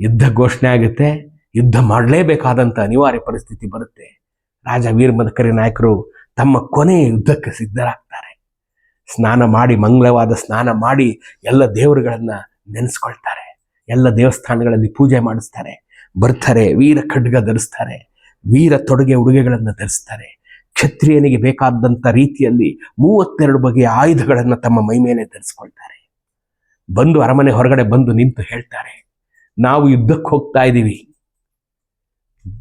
ಯುದ್ಧ ಘೋಷಣೆ ಆಗುತ್ತೆ. ಯುದ್ಧ ಮಾಡಲೇಬೇಕಾದಂಥ ಅನಿವಾರ್ಯ ಪರಿಸ್ಥಿತಿ ಬರುತ್ತೆ. ರಾಜ ವೀರಮದಕರಿ ನಾಯಕರು ತಮ್ಮ ಕೊನೆಯ ಯುದ್ಧಕ್ಕೆ ಸಿದ್ಧರಾಗ್ತಾರೆ. ಸ್ನಾನ ಮಾಡಿ, ಮಂಗಳವಾದ ಸ್ನಾನ ಮಾಡಿ ಎಲ್ಲ ದೇವರುಗಳನ್ನ ನೆನೆಸ್ಕೊಳ್ತಾರೆ. ಎಲ್ಲ ದೇವಸ್ಥಾನಗಳಲ್ಲಿ ಪೂಜೆ ಮಾಡಿಸ್ತಾರೆ. ಬರ್ತಾರೆ, ವೀರ ಖಡ್ಗ ಧರಿಸ್ತಾರೆ. ವೀರ ತೊಡುಗೆ ಉಡುಗೆಗಳನ್ನು ಧರಿಸ್ತಾರೆ. ಕ್ಷತ್ರಿಯನಿಗೆ ಬೇಕಾದಂಥ ರೀತಿಯಲ್ಲಿ ಮೂವತ್ತೆರಡು ಬಗೆಯ ಆಯುಧಗಳನ್ನು ತಮ್ಮ ಮೈ ಮೇಲೆ ಧರಿಸ್ಕೊಳ್ತಾರೆ. ಬಂದು ಅರಮನೆ ಹೊರಗಡೆ ಬಂದು ನಿಂತು ಹೇಳ್ತಾರೆ, ನಾವು ಯುದ್ಧಕ್ಕೆ ಹೋಗ್ತಾ ಇದ್ದೀವಿ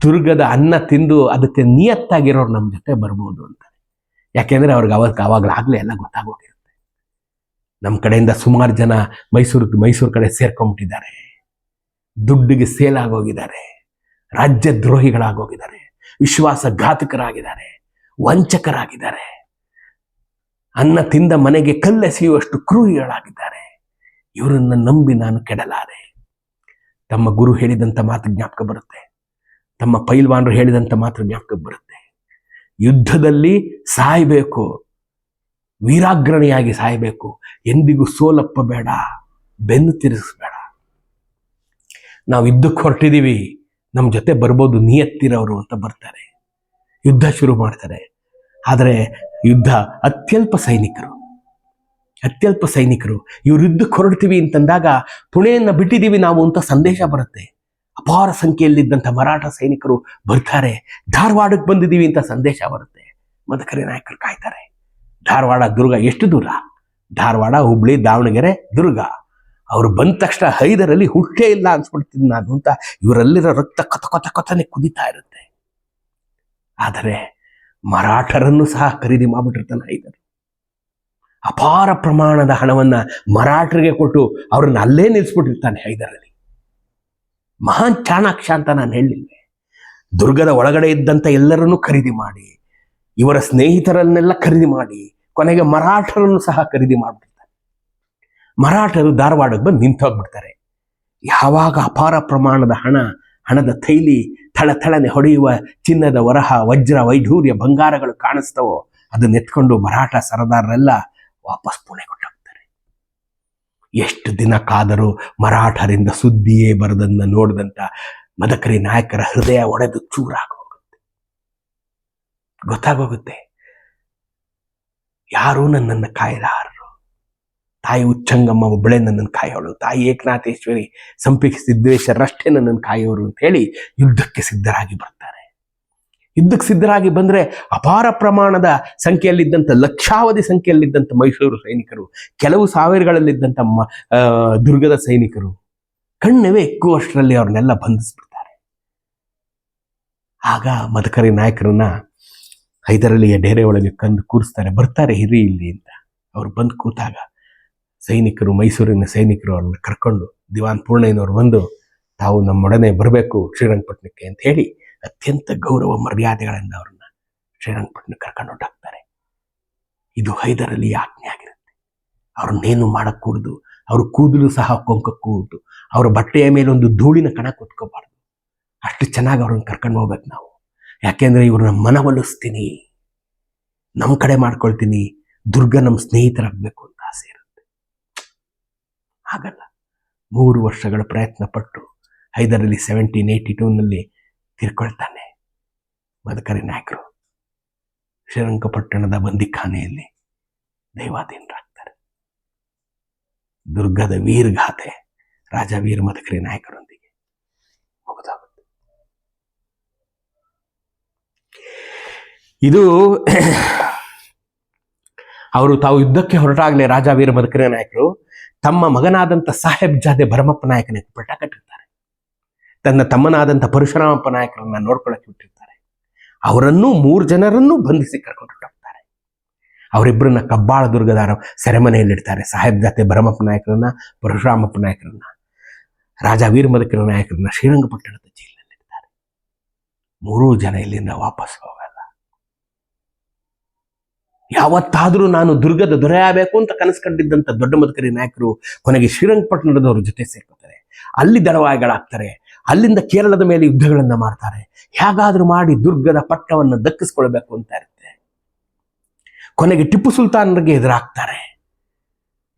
ದುರ್ಗದ ಅನ್ನ ತಿಂದು ಅದಕ್ಕೆ ನಿಯತ್ತಾಗಿರೋರು ನಮ್ಮ ಜೊತೆ ಬರ್ಬೋದು ಅಂತ. ಯಾಕೆಂದ್ರೆ ಅವ್ರಿಗೆ ಅವಾಗ ಅವಾಗಲಾಗಲೇ ಎಲ್ಲ ಗೊತ್ತಾಗೋಗಿರುತ್ತೆ ನಮ್ಮ ಕಡೆಯಿಂದ ಸುಮಾರು ಜನ ಮೈಸೂರು ಮೈಸೂರು ಕಡೆ ಸೇರ್ಕೊಂಡ್ಬಿಟ್ಟಿದ್ದಾರೆ ದುಡ್ಡಿಗೆ ಸೇಲ್ ಆಗೋಗಿದ್ದಾರೆ. ರಾಜ್ಯದ್ರೋಹಿಗಳಾಗೋಗಿದ್ದಾರೆ ವಿಶ್ವಾಸಘಾತಕರಾಗಿದ್ದಾರೆ. ವಂಚಕರಾಗಿದ್ದಾರೆ. ಅನ್ನ ತಿಂದ ಮನೆಗೆ ಕಲ್ಲೆಸೆಯುವಷ್ಟು ಕ್ರೂರಿಗಳಾಗಿದ್ದಾರೆ. ಇವರನ್ನ ನಂಬಿ ನಾನು ಕೆಡಲಾರೆ. ತಮ್ಮ ಗುರು ಹೇಳಿದಂಥ ಮಾತು ಜ್ಞಾಪಕ ಬರುತ್ತೆ. ತಮ್ಮ ಪೈಲ್ವಾನರು ಹೇಳಿದಂಥ ಮಾತು ಜ್ಞಾಪಕ ಬರುತ್ತೆ. ಯುದ್ಧದಲ್ಲಿ ಸಾಯಬೇಕು. ವೀರಾಗ್ರಣಿಯಾಗಿ ಸಾಯಬೇಕು. ಎಂದಿಗೂ ಸೋಲಪ್ಪ ಬೇಡ ಬೆನ್ನು ತಿರುಗಿಸ್ಬೇಡ. ನಾವು ಯುದ್ಧಕ್ಕೆ ಹೊರಟಿದ್ದೀವಿ ನಮ್ಮ ಜೊತೆ ಬರ್ಬೋದು ನಿಯತ್ತಿರೋರು ಅಂತ ಬರ್ತಾರೆ. ಯುದ್ಧ ಶುರು ಮಾಡ್ತಾರೆ. ಆದರೆ ಯುದ್ಧ ಅತ್ಯಲ್ಪ ಸೈನಿಕರು. ಅತ್ಯಲ್ಪ ಸೈನಿಕರು ಇವ್ರು ಯುದ್ಧಕ್ಕೆ ಹೊರಡ್ತೀವಿ ಅಂತಂದಾಗ ಪುಣೆಯನ್ನು ಬಿಟ್ಟಿದ್ದೀವಿ ನಾವು ಅಂತ ಸಂದೇಶ ಬರುತ್ತೆ. ಅಪಾರ ಸಂಖ್ಯೆಯಲ್ಲಿದ್ದಂಥ ಮರಾಠ ಸೈನಿಕರು ಬರ್ತಾರೆ. ಧಾರವಾಡಕ್ಕೆ ಬಂದಿದ್ದೀವಿ ಅಂತ ಸಂದೇಶ ಬರುತ್ತೆ. ಮದಕರಿ ನಾಯಕರು ಕಾಯ್ತಾರೆ. ಧಾರವಾಡ ದುರ್ಗ ಎಷ್ಟು ದೂರ? ಧಾರವಾಡ, ಹುಬ್ಳಿ, ದಾವಣಗೆರೆ, ದುರ್ಗ. ಅವರು ಬಂದ ತಕ್ಷಣ ಹೈದರಲ್ಲಿ ಹುಟ್ಟೇ ಇಲ್ಲ ಅನ್ಸ್ಬಿಡ್ತೀನಿ ನಾನು ಅಂತ ಇವರಲ್ಲಿರೋ ರಕ್ತ ಕಥ ಕಥ ಕಥನೆ ಕುದಿತಾ ಇರುತ್ತೆ. ಆದರೆ ಮರಾಠರನ್ನು ಸಹ ಖರೀದಿ ಮಾಡಿಬಿಟ್ಟಿರ್ತಾನೆ ಹೈದರ್. ಅಪಾರ ಪ್ರಮಾಣದ ಹಣವನ್ನ ಮರಾಠರಿಗೆ ಕೊಟ್ಟು ಅವ್ರನ್ನ ಅಲ್ಲೇ ನಿಲ್ಲಿಸ್ಬಿಟ್ಟಿರ್ತಾನೆ ಹೈದರಲ್ಲಿ. ಮಹಾನ್ ಚಾಣಾಕ್ಷ ಅಂತ ನಾನು ಹೇಳಿದ್ದೆ. ದುರ್ಗದ ಒಳಗಡೆ ಇದ್ದಂಥ ಎಲ್ಲರನ್ನೂ ಖರೀದಿ ಮಾಡಿ, ಇವರ ಸ್ನೇಹಿತರನ್ನೆಲ್ಲ ಖರೀದಿ ಮಾಡಿ, ಕೊನೆಗೆ ಮರಾಠರನ್ನು ಸಹ ಖರೀದಿ ಮಾಡಿಬಿಡ್ತಾರೆ. ಮರಾಠರು ಧಾರವಾಡಕ್ಕೆ ಬಂದು ನಿಂತೋಗ್ಬಿಡ್ತಾರೆ. ಯಾವಾಗ ಅಪಾರ ಪ್ರಮಾಣದ ಹಣ, ಹಣದ ಥೈಲಿ ಥಳಥಳನೆ ಹೊಡೆಯುವ ಚಿನ್ನದ ವರಹ, ವಜ್ರ, ವೈಢೂರ್ಯ ಬಂಗಾರಗಳು ಕಾಣಿಸ್ತವೋ ಅದನ್ನೆತ್ಕೊಂಡು ಮರಾಠ ಸರದಾರರೆಲ್ಲ ವಾಪಸ್ ಪುಣೆ ಕೊಟ್ಟೋಗ್ತಾರೆ ಎಷ್ಟು ದಿನ ಕಾದರೂ ಮರಾಠರಿಂದ ಸುದ್ದಿಯೇ ಬರದನ್ನ ನೋಡಿದಂತ ಮದಕರಿ ನಾಯಕರ ಹೃದಯ ಒಡೆದು ಚೂರಾಗೋಗುತ್ತೆ ಗೊತ್ತಾಗೋಗುತ್ತೆ. ಯಾರೂ ನನ್ನನ್ನು ಕಾಯಲಾರರು. ತಾಯಿ ಉಚ್ಚಂಗಮ್ಮ ಒಬ್ಬಳೆ ನನ್ನನ್ನು ಕಾಯೋಳು. ತಾಯಿ ಏಕನಾಥೇಶ್ವರಿ ಸಂಪಿಗೆ ಸಿದ್ದೇಶ್ವರಷ್ಟೇ ನನ್ನನ್ನು ಕಾಯೋರು ಅಂತ ಹೇಳಿ ಯುದ್ಧಕ್ಕೆ ಸಿದ್ಧರಾಗಿ ಬರ್ತಾರೆ. ಯುದ್ಧಕ್ಕೆ ಸಿದ್ಧರಾಗಿ ಬಂದ್ರೆ ಅಪಾರ ಪ್ರಮಾಣದ ಸಂಖ್ಯೆಯಲ್ಲಿದ್ದಂಥ, ಲಕ್ಷಾವಧಿ ಸಂಖ್ಯೆಯಲ್ಲಿದ್ದಂಥ ಮೈಸೂರು ಸೈನಿಕರು, ಕೆಲವು ಸಾವಿರಗಳಲ್ಲಿದ್ದಂಥ ಮ ದುರ್ಗದ ಸೈನಿಕರು, ಕಣ್ಣವೇ ಎಕ್ಕುವಷ್ಟರಲ್ಲಿ ಅವ್ರನ್ನೆಲ್ಲ ಬಂಧಿಸ್ಬಿಡ್ತಾರೆ. ಆಗ ಮದಕರಿ ನಾಯಕರನ್ನ ಹೈದರಲಿಯ ಡೇರೆ ಒಳಗೆ ಕಂದು ಕೂರಿಸ್ತಾರೆ, ಬರ್ತಾರೆ ಹಿರಿ ಇಲ್ಲಿ ಅಂತ. ಅವ್ರು ಬಂದು ಕೂತಾಗ ಸೈನಿಕರು, ಮೈಸೂರಿನ ಸೈನಿಕರು ಅವ್ರನ್ನ ಕರ್ಕೊಂಡು ದಿವಾನ್ ಪೂರ್ಣಯ್ಯನವ್ರು ಬಂದು, ತಾವು ನಮ್ಮೊಡನೆ ಬರಬೇಕು ಶ್ರೀರಂಗಪಟ್ಟಣಕ್ಕೆ ಅಂತ ಹೇಳಿ ಅತ್ಯಂತ ಗೌರವ ಮರ್ಯಾದೆಗಳಿಂದ ಅವ್ರನ್ನ ಶ್ರೀರಂಗಪಟ್ಟಣ ಕರ್ಕೊಂಡು ಹೊರಟಾಗ್ತಾರೆ. ಇದು ಹೈದರಲ್ಲಿ ಆಜ್ಞೆ ಆಗಿರುತ್ತೆ. ಅವ್ರನ್ನೇನು ಮಾಡಕ್ಕೂಡ್ದು ಅವ್ರ ಕೂದಲು ಸಹ ಕೊಂಕಕ್ಕೂಡ್ದು ಅವ್ರ ಬಟ್ಟೆಯ ಮೇಲೆ ಒಂದು ಧೂಳಿನ ಕಣ ಕುತ್ಕೋಬಾರ್ದು. ಅಷ್ಟು ಚೆನ್ನಾಗಿ ಅವ್ರನ್ನ ಕರ್ಕೊಂಡು ಹೋಗ್ಬೇಕು ನಾವು. ಯಾಕೆಂದ್ರೆ ಇವ್ರನ್ನ ಮನವೊಲಿಸ್ತೀನಿ ನಮ್ಮ ಕಡೆ ಮಾಡ್ಕೊಳ್ತೀನಿ, ದುರ್ಗ ನಮ್ಮ ಸ್ನೇಹಿತರಾಗಬೇಕು ಅಂತ ಆಸೆ ಇರುತ್ತೆ. ಹಾಗಲ್ಲ. ಮೂರು ವರ್ಷಗಳ ಪ್ರಯತ್ನ ಪಟ್ಟು ಹೈದರಲ್ಲಿ ಸೆವೆಂಟೀನ್ ಏಯ್ಟಿ ಟೂನಲ್ಲಿ ತೀರ್ಕೊಳ್ತಾನೆ. ಮದಕರಿ ನಾಯಕರು ಶ್ರೀರಂಗಪಟ್ಟಣದ ಬಂದಿಖಾನೆಯಲ್ಲಿ ದೈವಾಧೀನರಾಗ್ತಾರೆ ದುರ್ಗದ ವೀರಗಾಥೆ ರಾಜ ವೀರ ಮದಕರಿ ನಾಯಕರೊಂದಿಗೆ ಮುಗಿದೋಗುತ್ತೆ. ಇದು (clears throat) ಅವರು ತಾವು ಯುದ್ಧಕ್ಕೆ ಹೊರಟಾಗಲೇ ರಾಜ ವೀರ ಮದಕರಿ ನಾಯಕರು ತಮ್ಮ ಮಗನಾದಂಥ ಸಾಹೇಬ್ ಜಾದೆ ಭರಮಪ್ಪ ನಾಯಕನಿಗೆ ಪಟ್ಟ ಕಟ್ಟಿರ್ತಾರೆ. ತನ್ನ ತಮ್ಮನಾದಂಥ ಪರಶುರಾಮಪ್ಪ ನಾಯಕರನ್ನ ನೋಡ್ಕೊಳ್ಳೋಕೆ ಬಿಟ್ಟಿರ್ತಾರೆ. ಅವರನ್ನೂ ಮೂರು ಜನರನ್ನೂ ಬಂಧಿಸಿ ಕರ್ಕೊಂಡು ಹೋಗ್ತಾರೆ. ಅವರಿಬ್ಬರನ್ನ ಕಬ್ಬಾಳ ದುರ್ಗದಾರ ಸೆರೆಮನೆಯಲ್ಲಿಡ್ತಾರೆ ಸಾಹೇಬ್ ಜಾತೆ ಭರಮಪ್ಪ ನಾಯಕರನ್ನ, ಪರಶುರಾಮಪ್ಪ ನಾಯಕರನ್ನ, ರಾಜ ವೀರಮದಕರ ನಾಯಕರನ್ನ ಶ್ರೀರಂಗಪಟ್ಟಣದ ಜೈಲಿನಲ್ಲಿಡ್ತಾರೆ ಮೂರೂ ಜನ ಇಲ್ಲಿಂದ ವಾಪಸ್ ಹೋಗಲ್ಲ. ಯಾವತ್ತಾದರೂ ನಾನು ದುರ್ಗದ ದೊರೆಯಾಗಬೇಕು ಅಂತ ಕನಸು ಕಂಡಿದ್ದಂಥ ದೊಡ್ಡ ಮದಕರಿ ನಾಯಕರು ಕೊನೆಗೆ ಶ್ರೀರಂಗಪಟ್ಟಣದವ್ರ ಜೊತೆ ಸೇರ್ಕೋತಾರೆ. ಅಲ್ಲಿ ದಳವಾಯಿಗಳಾಗ್ತಾರೆ. ಅಲ್ಲಿಂದ ಕೇರಳದ ಮೇಲೆ ಯುದ್ಧಗಳನ್ನ ಮಾಡ್ತಾರೆ. ಹೇಗಾದ್ರೂ ಮಾಡಿ ದುರ್ಗದ ಪಟ್ಟವನ್ನು ದಕ್ಕಿಸ್ಕೊಳ್ಬೇಕು ಅಂತ ಇರುತ್ತೆ. ಕೊನೆಗೆ ಟಿಪ್ಪು ಸುಲ್ತಾನರಿಗೆ ಎದುರಾಗ್ತಾರೆ.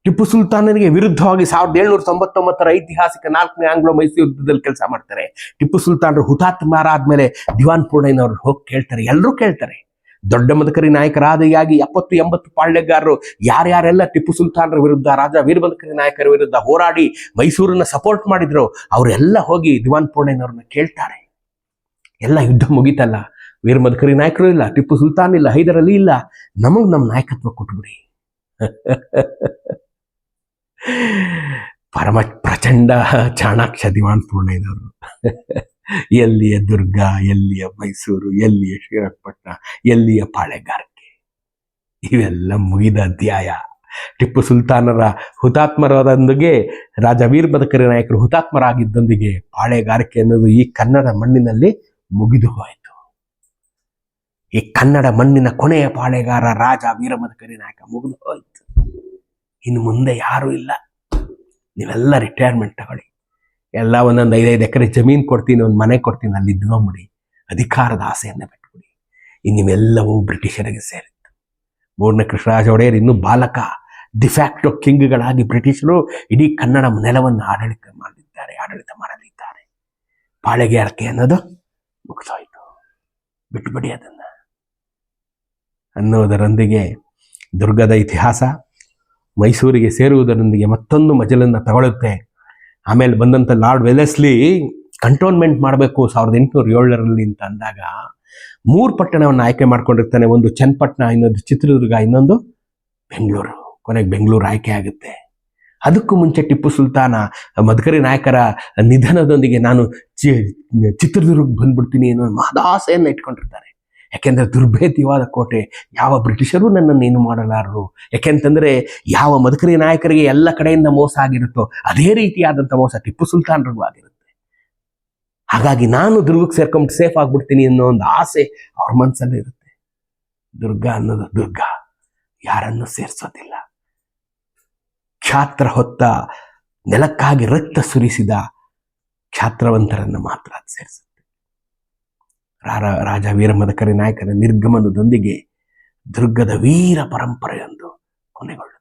ಟಿಪ್ಪು ಸುಲ್ತಾನರಿಗೆ ವಿರುದ್ಧವಾಗಿ ಸಾವಿರದ ಏಳ್ನೂರ ತೊಂಬತ್ತೊಂಬತ್ತರ ಐತಿಹಾಸಿಕ ನಾಲ್ಕನೇ ಆಂಗ್ಲೋ ಮೈಸೂರು ಯುದ್ಧದಲ್ಲಿ ಕೆಲಸ ಮಾಡ್ತಾರೆ. ಟಿಪ್ಪು ಸುಲ್ತಾನರು ಹುತಾತ್ಮರಾದ್ಮೇಲೆ ದಿವಾನ್ ಪೂರ್ಣಯ್ಯನವರು ಹೋಗಿ ಕೇಳ್ತಾರೆ. ಎಲ್ಲರೂ ಕೇಳ್ತಾರೆ. ದೊಡ್ಡ ಮದಕರಿ ನಾಯಕರಾದಿಯಾಗಿ ಎಪ್ಪತ್ತು, ಎಂಬತ್ತು ಪಾಳ್ಯಗಾರರು, ಯಾರ್ಯಾರೆಲ್ಲ ಟಿಪ್ಪು ಸುಲ್ತಾನರ ವಿರುದ್ಧ, ರಾಜ ವೀರಮದಕರಿ ನಾಯಕರ ವಿರುದ್ಧ ಹೋರಾಡಿ ಮೈಸೂರನ್ನ ಸಪೋರ್ಟ್ ಮಾಡಿದ್ರು, ಅವರೆಲ್ಲ ಹೋಗಿ ದಿವಾನ್ ಪೂರ್ಣಯ್ಯನವ್ರನ್ನ ಕೇಳ್ತಾರೆ. ಎಲ್ಲ ಯುದ್ಧ ಮುಗೀತಲ್ಲ ವೀರಮದಕರಿ ನಾಯಕರು ಇಲ್ಲ, ಟಿಪ್ಪು ಸುಲ್ತಾನ್ ಇಲ್ಲ ಹೈದರಲ್ಲಿ ಇಲ್ಲ, ನಮಗ್ ನಮ್ಮ ನಾಯಕತ್ವ ಕೊಟ್ಬಿಡಿ. (laughs) ಪರಮ ಪ್ರಚಂಡ ಚಾಣಾಕ್ಷ ದಿವಾನ್ ಪೂರ್ಣಯ್ಯನವರು. (laughs) ಎಲ್ಲಿಯ ದುರ್ಗ, ಎಲ್ಲಿಯ ಮೈಸೂರು, ಎಲ್ಲಿಯ ಶ್ರೀರಂಗಪಟ್ಟಣ ಎಲ್ಲಿಯ ಪಾಳೆಗಾರಿಕೆ? ಇವೆಲ್ಲ ಮುಗಿದ ಅಧ್ಯಾಯ. ಟಿಪ್ಪು ಸುಲ್ತಾನರ ಹುತಾತ್ಮರಾದೊಂದಿಗೆ, ರಾಜ ವೀರ ಬದಕರಿ ನಾಯಕರು ಹುತಾತ್ಮರಾಗಿದ್ದೊಂದಿಗೆ ಪಾಳೆಗಾರಿಕೆ ಅನ್ನೋದು ಈ ಕನ್ನಡ ಮಣ್ಣಿನಲ್ಲಿ ಮುಗಿದು ಹೋಯಿತು. ಈ ಕನ್ನಡ ಮಣ್ಣಿನ ಕೊನೆಯ ಪಾಳೆಗಾರ ರಾಜ ವೀರ ಮದಕರಿ ನಾಯಕ ಮುಗಿದು ಹೋಯಿತು. ಇನ್ನು ಮುಂದೆ ಯಾರೂ ಇಲ್ಲ. ನೀವೆಲ್ಲ ರಿಟೈರ್ಮೆಂಟ್ ತಗೊಳ್ಳಿ. ಎಲ್ಲ ಒಂದೊಂದು ಐದೈದು ಎಕರೆ ಜಮೀನು ಕೊಡ್ತೀನಿ, ಒಂದು ಮನೆ ಕೊಡ್ತೀನಿ ಅಲ್ಲಿ ಇದ್ಕೊಂಬಿಡಿ ಅಧಿಕಾರದ ಆಸೆಯನ್ನು ಬಿಟ್ಬಿಡಿ. ಇನ್ನು ನೀವೆಲ್ಲವೂ ಬ್ರಿಟಿಷರಿಗೆ ಸೇರಿತ್ತು. ಮೂರನೇ ಕೃಷ್ಣರಾಜ ಒಡೆಯರ್ ಇನ್ನೂ ಬಾಲಕ ಡಿಫ್ಯಾಕ್ಟೋ ಕಿಂಗ್ಗಳಾಗಿ ಬ್ರಿಟಿಷರು ಇಡೀ ಕನ್ನಡ ನೆಲವನ್ನು ಆಡಳಿತ ಮಾಡಿದ್ದಾರೆ, ಆಡಳಿತ ಮಾಡಲಿದ್ದಾರೆ. ಪಾಳೆಗಾರಿಕೆ ಅನ್ನೋದು ಮುಗಿದೋಯ್ತು. ಬಿಟ್ಬಿಡಿ ಅದನ್ನ. ಅನ್ನೋದರೊಂದಿಗೆ ದುರ್ಗದ ಇತಿಹಾಸ, ಮೈಸೂರಿಗೆ ಸೇರುವುದರೊಂದಿಗೆ ಮತ್ತೊಂದು ಮಜಲನ್ನು ತಗೊಳುತ್ತೆ ಆಮೇಲೆ ಬಂದಂಥ ಲಾರ್ಡ್ ವೆಲೆಸ್ಲಿ ಕಂಟೋನ್ಮೆಂಟ್ ಮಾಡಬೇಕು ಸಾವಿರದ ಎಂಟುನೂರ ಏಳರಲ್ಲಿ ಅಂತ ಅಂದಾಗ ಮೂರು ಪಟ್ಟಣವನ್ನು ಆಯ್ಕೆ ಮಾಡ್ಕೊಂಡಿರ್ತಾನೆ, ಒಂದು ಚನ್ನಪಟ್ಟಣ, ಇನ್ನೊಂದು ಚಿತ್ರದುರ್ಗ, ಇನ್ನೊಂದು ಬೆಂಗಳೂರು. ಕೊನೆಗೆ ಬೆಂಗಳೂರು ಆಯ್ಕೆ ಆಗುತ್ತೆ. ಅದಕ್ಕೂ ಮುಂಚೆ ಟಿಪ್ಪು ಸುಲ್ತಾನ ಮಧುಕರಿ ನಾಯಕರ ನಿಧನದೊಂದಿಗೆ ನಾನು ಚಿತ್ರದುರ್ಗ ಬಂದ್ಬಿಡ್ತೀನಿ ಅನ್ನೋ ಮಹದಾಸೆಯನ್ನು ಇಟ್ಕೊಂಡಿರ್ತಾರೆ. ಯಾಕೆಂದ್ರೆ ದುರ್ಭೇದ್ಯವಾದ ಕೋಟೆ, ಯಾವ ಬ್ರಿಟಿಷರು ನನ್ನನ್ನು ಏನು ಮಾಡಲಾರರು? ಯಾಕೆಂತಂದರೆ ಯಾವ ಮಧುಕರಿ ನಾಯಕರಿಗೆ ಎಲ್ಲ ಕಡೆಯಿಂದ ಮೋಸ ಆಗಿರುತ್ತೋ, ಅದೇ ರೀತಿಯಾದಂಥ ಮೋಸ ಟಿಪ್ಪು ಸುಲ್ತಾನ್ರಿಗೂ ಆಗಿರುತ್ತೆ. ಹಾಗಾಗಿ ನಾನು ದುರ್ಗಕ್ಕೆ ಸೇರ್ಕೊಂಡು ಸೇಫ್ ಆಗಿಬಿಡ್ತೀನಿ ಅನ್ನೋ ಒಂದು ಆಸೆ ಅವ್ರ ಮನಸ್ಸಲ್ಲೇ ಇರುತ್ತೆ. ದುರ್ಗ ಅನ್ನೋದು ದುರ್ಗ, ಯಾರನ್ನು ಸೇರಿಸೋದಿಲ್ಲ. ಕ್ಷಾತ್ರ ಹೊತ್ತ ನೆಲಕ್ಕಾಗಿ ರಕ್ತ ಸುರಿಸಿದ ಕ್ಷಾತ್ರವಂತರನ್ನು ಮಾತ್ರ ಸೇರಿಸುತ್ತೆ ರಾಜ ವೀರಮದಕರಿ ನಾಯಕನ ನಿರ್ಗಮನದೊಂದಿಗೆ ದುರ್ಗದ ವೀರ ಪರಂಪರೆಯೊಂದು ಕೊನೆಗೊಳ್ಳುತ್ತದೆ.